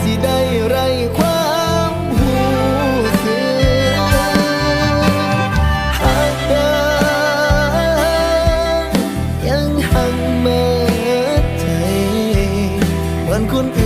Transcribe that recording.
สิได้ไรความหูเสือหากเดิยังหังแม่ใจวันคนอื่น